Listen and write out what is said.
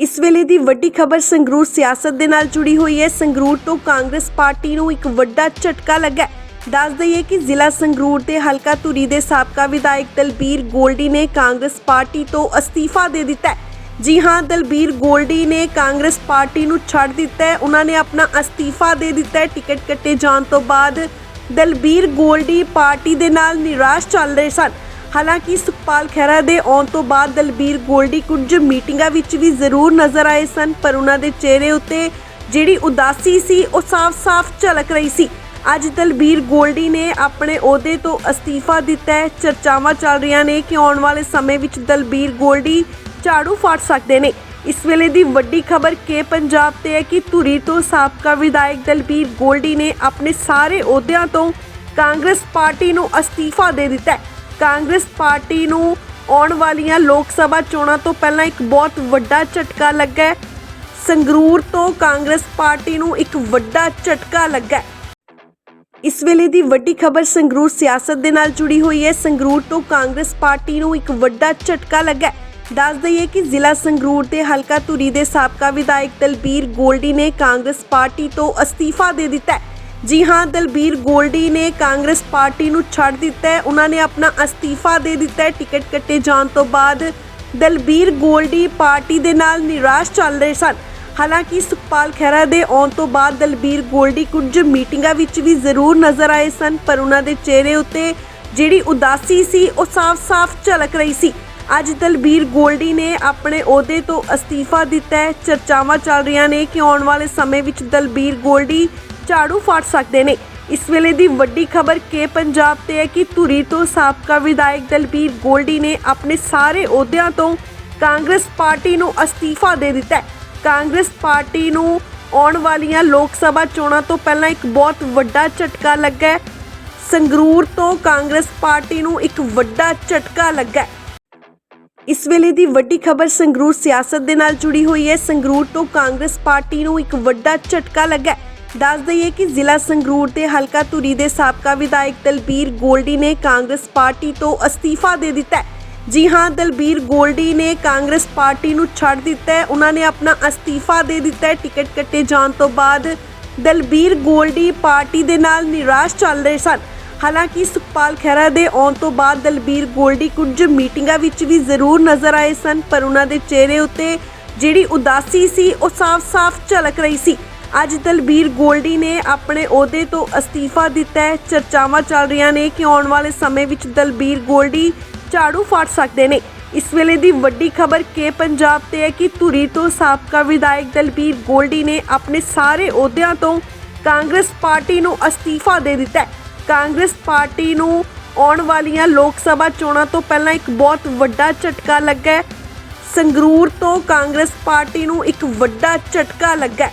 ਇਸ ਵੇਲੇ ਦੀ ਵੱਡੀ ਖਬਰ ਸੰਗਰੂਰ ਸਿਆਸਤ ਦੇ ਨਾਲ ਜੁੜੀ ਹੋਈ ਹੈ। ਸੰਗਰੂਰ ਤੋਂ ਕਾਂਗਰਸ ਪਾਰਟੀ ਨੂੰ ਇੱਕ ਵੱਡਾ ਝਟਕਾ ਲੱਗਾ ਦੱਸ ਦਈਏ ਕਿ ਜ਼ਿਲ੍ਹਾ ਸੰਗਰੂਰ ਦੇ ਹਲਕਾ ਧੁਰੀ ਦੇ ਸਾਬਕਾ ਵਿਧਾਇਕ ਦਲਬੀਰ ਗੋਲਡੀ ਨੇ ਕਾਂਗਰਸ ਪਾਰਟੀ ਤੋਂ ਅਸਤੀਫਾ ਦੇ ਦਿੱਤਾ ਹੈ। ਜੀ ਹਾਂ, ਦਲਬੀਰ ਗੋਲਡੀ ਨੇ ਕਾਂਗਰਸ ਪਾਰਟੀ ਨੂੰ ਛੱਡ ਦਿੱਤਾ ਹੈ। ਉਹਨਾਂ ਨੇ ਆਪਣਾ ਅਸਤੀਫਾ ਦੇ ਦਿੱਤਾ ਹੈ। ਟਿਕਟ ਕੱਟੇ ਜਾਣ ਤੋਂ ਬਾਅਦ ਦਲਬੀਰ ਗੋਲਡੀ ਪਾਰਟੀ ਦੇ ਨਾਲ ਨਿਰਾਸ਼ ਚੱਲ ਰਹੇ ਸਨ। ਹਾਲਾਂਕਿ ਸੁਖਪਾਲ ਖਹਿਰਾ ਦੇ ਆਉਣ ਤੋਂ ਬਾਅਦ ਦਲਬੀਰ ਗੋਲਡੀ ਕੁਝ ਮੀਟਿੰਗਾਂ ਵਿੱਚ ਵੀ ਜ਼ਰੂਰ ਨਜ਼ਰ ਆਏ ਸਨ, ਪਰ ਉਹਨਾਂ ਦੇ ਚਿਹਰੇ ਉੱਤੇ ਜਿਹੜੀ ਉਦਾਸੀ ਸੀ, ਉਹ ਸਾਫ਼-ਸਾਫ਼ ਝਲਕ ਰਹੀ ਸੀ। ਅੱਜ ਦਲਬੀਰ ਗੋਲਡੀ ਨੇ ਆਪਣੇ ਅਹੁਦੇ ਤੋਂ ਅਸਤੀਫਾ ਦਿੱਤਾ ਹੈ। ਚਰਚਾਵਾਂ ਚੱਲ ਰਹੀਆਂ ਨੇ ਕਿ ਆਉਣ ਵਾਲੇ ਸਮੇਂ ਵਿੱਚ ਦਲਬੀਰ ਗੋਲਡੀ ਝਾੜੂ ਫਾੜ ਸਕਦੇ ਨੇ। ਇਸ ਵੇਲੇ ਦੀ ਵੱਡੀ ਖਬਰ ਕੇ ਪੰਜਾਬ ਤੇ ਹੈ ਕਿ ਧੁਰੀ ਤੋਂ ਸਾਬਕਾ ਵਿਧਾਇਕ ਦਲਬੀਰ ਗੋਲਡੀ ਨੇ ਆਪਣੇ ਸਾਰੇ ਅਹੁਦਿਆਂ ਤੋਂ ਕਾਂਗਰਸ ਪਾਰਟੀ ਨੂੰ ਅਸਤੀਫਾ ਦੇ ਦਿੱਤਾ ਹੈ। ਕਾਂਗਰਸ ਪਾਰਟੀ ਨੂੰ ਆਉਣ ਵਾਲੀਆਂ ਲੋਕ ਸਭਾ ਚੋਣਾਂ ਤੋਂ ਪਹਿਲਾਂ ਇੱਕ ਬਹੁਤ ਵੱਡਾ ਝਟਕਾ ਲੱਗਾ ਹੈ। ਸੰਗਰੂਰ ਤੋਂ ਕਾਂਗਰਸ ਪਾਰਟੀ ਨੂੰ ਇੱਕ ਵੱਡਾ ਝਟਕਾ ਲੱਗਾ ਹੈ। ਇਸ ਵੇਲੇ ਦੀ ਵੱਡੀ ਖਬਰ ਸੰਗਰੂਰ ਸਿਆਸਤ ਦੇ ਨਾਲ ਜੁੜੀ ਹੋਈ ਹੈ। ਸੰਗਰੂਰ ਤੋਂ ਕਾਂਗਰਸ ਪਾਰਟੀ ਨੂੰ ਇੱਕ ਵੱਡਾ ਝਟਕਾ ਲੱਗਾ ਦੱਸ ਦਈਏ ਕਿ ਜ਼ਿਲ੍ਹਾ ਸੰਗਰੂਰ ਦੇ ਹਲਕਾ ਧੁਰੀ ਦੇ ਸਾਬਕਾ ਵਿਧਾਇਕ ਦਲਬੀਰ ਗੋਲਡੀ ਨੇ ਕਾਂਗਰਸ ਪਾਰਟੀ ਤੋਂ ਅਸਤੀਫਾ ਦੇ ਦਿੱਤਾ ਹੈ। ਜੀ ਹਾਂ, ਦਲਬੀਰ ਗੋਲਡੀ ਨੇ ਕਾਂਗਰਸ ਪਾਰਟੀ ਨੂੰ ਛੱਡ ਦਿੱਤਾ ਹੈ। ਉਹਨਾਂ ਨੇ ਆਪਣਾ ਅਸਤੀਫਾ ਦੇ ਦਿੱਤਾ ਹੈ। ਟਿਕਟ ਕੱਟੇ ਜਾਣ ਤੋਂ ਬਾਅਦ ਦਲਬੀਰ ਗੋਲਡੀ ਪਾਰਟੀ ਦੇ ਨਾਲ ਨਿਰਾਸ਼ ਚੱਲ ਰਹੇ ਸਨ। ਹਾਲਾਂਕਿ ਸੁਖਪਾਲ ਖਹਿਰਾ ਦੇ ਆਉਣ ਤੋਂ ਬਾਅਦ ਦਲਬੀਰ ਗੋਲਡੀ ਕੁਝ ਮੀਟਿੰਗਾਂ ਵਿੱਚ ਵੀ ਜ਼ਰੂਰ ਨਜ਼ਰ ਆਏ ਸਨ, ਪਰ ਉਹਨਾਂ ਦੇ ਚਿਹਰੇ ਉੱਤੇ ਜਿਹੜੀ ਉਦਾਸੀ ਸੀ, ਉਹ ਸਾਫ਼-ਸਾਫ਼ ਝਲਕ ਰਹੀ ਸੀ। ਅੱਜ ਦਲਬੀਰ ਗੋਲਡੀ ਨੇ ਆਪਣੇ ਅਹੁਦੇ ਤੋਂ ਅਸਤੀਫਾ ਦਿੱਤਾ ਹੈ। ਚਰਚਾਵਾਂ ਚੱਲ ਰਹੀਆਂ ਨੇ ਕਿ ਆਉਣ ਵਾਲੇ ਸਮੇਂ ਵਿੱਚ ਦਲਬੀਰ ਗੋਲਡੀ ਝਾੜੂ ਫੜ ਸਕਦੇ ਨੇ। ਇਸ ਵੇਲੇ ਦੀ ਵੱਡੀ ਖਬਰ ਕੇ ਪੰਜਾਬ ਤੇ ਹੈ ਕਿ ਧੁਰੀ ਤੋਂ ਸਾਬਕਾ ਵਿਧਾਇਕ ਦਲਬੀਰ ਗੋਲਡੀ ਨੇ ਆਪਣੇ ਸਾਰੇ ਅਹੁਦਿਆਂ ਤੋਂ ਕਾਂਗਰਸ ਪਾਰਟੀ ਨੂੰ ਅਸਤੀਫਾ ਦੇ ਦਿੱਤਾ ਹੈ। ਕਾਂਗਰਸ ਪਾਰਟੀ ਨੂੰ ਆਉਣ ਵਾਲੀਆਂ ਲੋਕ ਸਭਾ ਚੋਣਾਂ ਤੋਂ ਪਹਿਲਾਂ ਇੱਕ ਬਹੁਤ ਵੱਡਾ ਝਟਕਾ ਲੱਗਾ ਹੈ। ਸੰਗਰੂਰ ਤੋਂ ਕਾਂਗਰਸ ਪਾਰਟੀ ਨੂੰ ਇੱਕ ਵੱਡਾ ਝਟਕਾ ਲੱਗਾ ਹੈ। ਇਸ ਵੇਲੇ ਦੀ ਵੱਡੀ ਖਬਰ ਸੰਗਰੂਰ ਸਿਆਸਤ ਦੇ ਨਾਲ ਜੁੜੀ ਹੋਈ ਹੈ। ਸੰਗਰੂਰ ਤੋਂ ਕਾਂਗਰਸ ਪਾਰਟੀ ਨੂੰ ਇੱਕ ਵੱਡਾ ਝਟਕਾ ਲੱਗਾ ਹੈ। ਦੱਸ ਦਈਏ ਕਿ ਜ਼ਿਲ੍ਹਾ ਸੰਗਰੂਰ ਦੇ ਹਲਕਾ ਧੁਰੀ ਦੇ ਸਾਬਕਾ ਵਿਧਾਇਕ ਦਲਬੀਰ ਗੋਲਡੀ ਨੇ ਕਾਂਗਰਸ ਪਾਰਟੀ ਤੋਂ ਅਸਤੀਫਾ ਦੇ ਦਿੱਤਾ ਹੈ। ਜੀ ਹਾਂ, ਦਲਬੀਰ ਗੋਲਡੀ ਨੇ ਕਾਂਗਰਸ ਪਾਰਟੀ ਨੂੰ ਛੱਡ ਦਿੱਤਾ ਹੈ। ਉਹਨਾਂ ਨੇ ਆਪਣਾ ਅਸਤੀਫਾ ਦੇ ਦਿੱਤਾ ਹੈ। ਟਿਕਟ ਕੱਟੇ ਜਾਣ ਤੋਂ ਬਾਅਦ ਦਲਬੀਰ ਗੋਲਡੀ ਪਾਰਟੀ ਦੇ ਨਾਲ ਨਿਰਾਸ਼ ਚੱਲ ਰਹੇ ਸਨ। ਹਾਲਾਂਕਿ ਸੁਖਪਾਲ ਖਹਿਰਾ ਦੇ ਆਉਣ ਤੋਂ ਬਾਅਦ ਦਲਬੀਰ ਗੋਲਡੀ ਕੁਝ ਮੀਟਿੰਗਾਂ ਵਿੱਚ ਵੀ ਜ਼ਰੂਰ ਨਜ਼ਰ ਆਏ ਸਨ, ਪਰ ਉਹਨਾਂ ਦੇ ਚਿਹਰੇ ਉੱਤੇ ਜਿਹੜੀ ਉਦਾਸੀ ਸੀ, ਉਹ ਸਾਫ਼-ਸਾਫ਼ ਝਲਕ ਰਹੀ ਸੀ। ਅੱਜ ਦਲਬੀਰ ਗੋਲਡੀ ਨੇ ਆਪਣੇ ਅਹੁਦੇ ਤੋਂ ਅਸਤੀਫਾ ਦਿੱਤਾ ਹੈ। ਚਰਚਾਵਾਂ ਚੱਲ ਰਹੀਆਂ ਨੇ ਕਿ ਆਉਣ ਵਾਲੇ ਸਮੇਂ ਵਿੱਚ ਦਲਬੀਰ ਗੋਲਡੀ ਝਾੜੂ ਫਾੜ ਸਕਦੇ ਨੇ। ਇਸ ਵੇਲੇ ਦੀ ਵੱਡੀ ਖਬਰ ਕੇ ਪੰਜਾਬ ਤੇ ਹੈ ਕਿ ਧੁਰੀ ਤੋਂ ਸਾਬਕਾ ਵਿਧਾਇਕ ਦਲਬੀਰ ਗੋਲਡੀ ਨੇ ਆਪਣੇ ਸਾਰੇ ਅਹੁਦਿਆਂ ਤੋਂ ਕਾਂਗਰਸ ਪਾਰਟੀ ਨੂੰ ਅਸਤੀਫਾ ਦੇ ਦਿੱਤਾ ਹੈ। ਕਾਂਗਰਸ ਪਾਰਟੀ ਨੂੰ ਆਉਣ ਵਾਲੀਆਂ ਲੋਕ ਸਭਾ ਚੋਣਾਂ ਤੋਂ ਪਹਿਲਾਂ ਇੱਕ ਬਹੁਤ ਵੱਡਾ ਝਟਕਾ ਲੱਗਾ ਹੈ। ਸੰਗਰੂਰ ਤੋਂ ਕਾਂਗਰਸ ਪਾਰਟੀ ਨੂੰ ਇੱਕ ਵੱਡਾ ਝਟਕਾ ਲੱਗਾ ਹੈ।